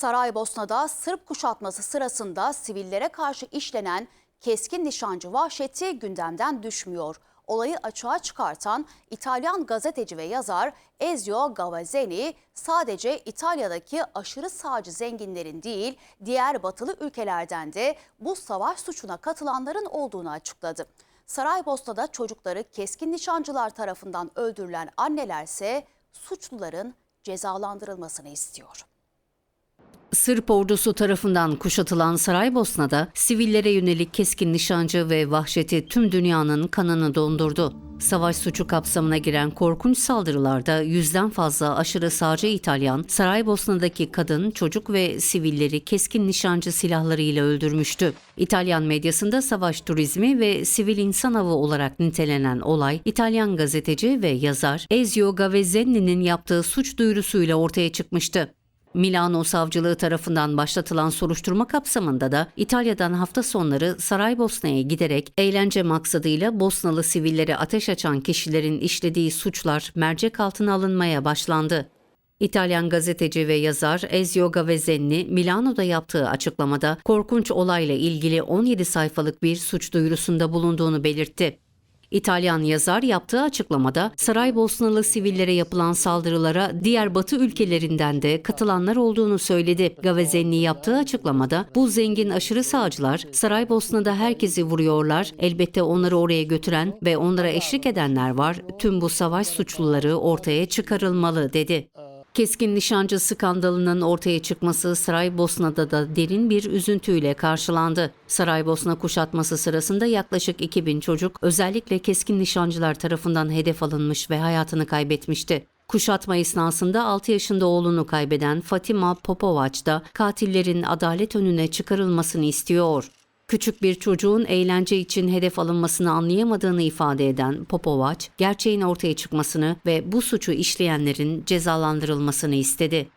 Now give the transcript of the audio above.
Saraybosna'da Sırp kuşatması sırasında sivillere karşı işlenen keskin nişancı vahşeti gündemden düşmüyor. Olayı açığa çıkartan İtalyan gazeteci ve yazar Ezio Gavazzeni sadece İtalya'daki aşırı sağcı zenginlerin değil diğer batılı ülkelerden de bu savaş suçuna katılanların olduğunu açıkladı. Saraybosna'da çocukları keskin nişancılar tarafından öldürülen annelerse suçluların cezalandırılmasını istiyor. Sırp ordusu tarafından kuşatılan Saraybosna'da sivillere yönelik keskin nişancı ve vahşeti tüm dünyanın kanını dondurdu. Savaş suçu kapsamına giren korkunç saldırılarda yüzden fazla aşırı sağcı İtalyan, Saraybosna'daki kadın, çocuk ve sivilleri keskin nişancı silahlarıyla öldürmüştü. İtalyan medyasında savaş turizmi ve sivil insan avı olarak nitelenen olay, İtalyan gazeteci ve yazar Ezio Gavazzeni'nin yaptığı suç duyurusuyla ortaya çıkmıştı. Milano Savcılığı tarafından başlatılan soruşturma kapsamında da İtalya'dan hafta sonları Saraybosna'ya giderek eğlence maksadıyla Bosnalı sivillere ateş açan kişilerin işlediği suçlar mercek altına alınmaya başlandı. İtalyan gazeteci ve yazar Ezio Gavazzeni Milano'da yaptığı açıklamada korkunç olayla ilgili 17 sayfalık bir suç duyurusunda bulunduğunu belirtti. İtalyan yazar yaptığı açıklamada Saraybosnalı sivillere yapılan saldırılara diğer batı ülkelerinden de katılanlar olduğunu söyledi. Gavazzeni yaptığı açıklamada bu zengin aşırı sağcılar Saraybosna'da herkesi vuruyorlar. Elbette onları oraya götüren ve onlara eşlik edenler var. Tüm bu savaş suçluları ortaya çıkarılmalı dedi. Keskin nişancı skandalının ortaya çıkması Saraybosna'da da derin bir üzüntüyle karşılandı. Saraybosna kuşatması sırasında yaklaşık 2000 çocuk özellikle keskin nişancılar tarafından hedef alınmış ve hayatını kaybetmişti. Kuşatma esnasında 6 yaşında oğlunu kaybeden Fatima Popovac da katillerin adalet önüne çıkarılmasını istiyor. Küçük bir çocuğun eğlence için hedef alınmasını anlayamadığını ifade eden Popovac, gerçeğin ortaya çıkmasını ve bu suçu işleyenlerin cezalandırılmasını istedi.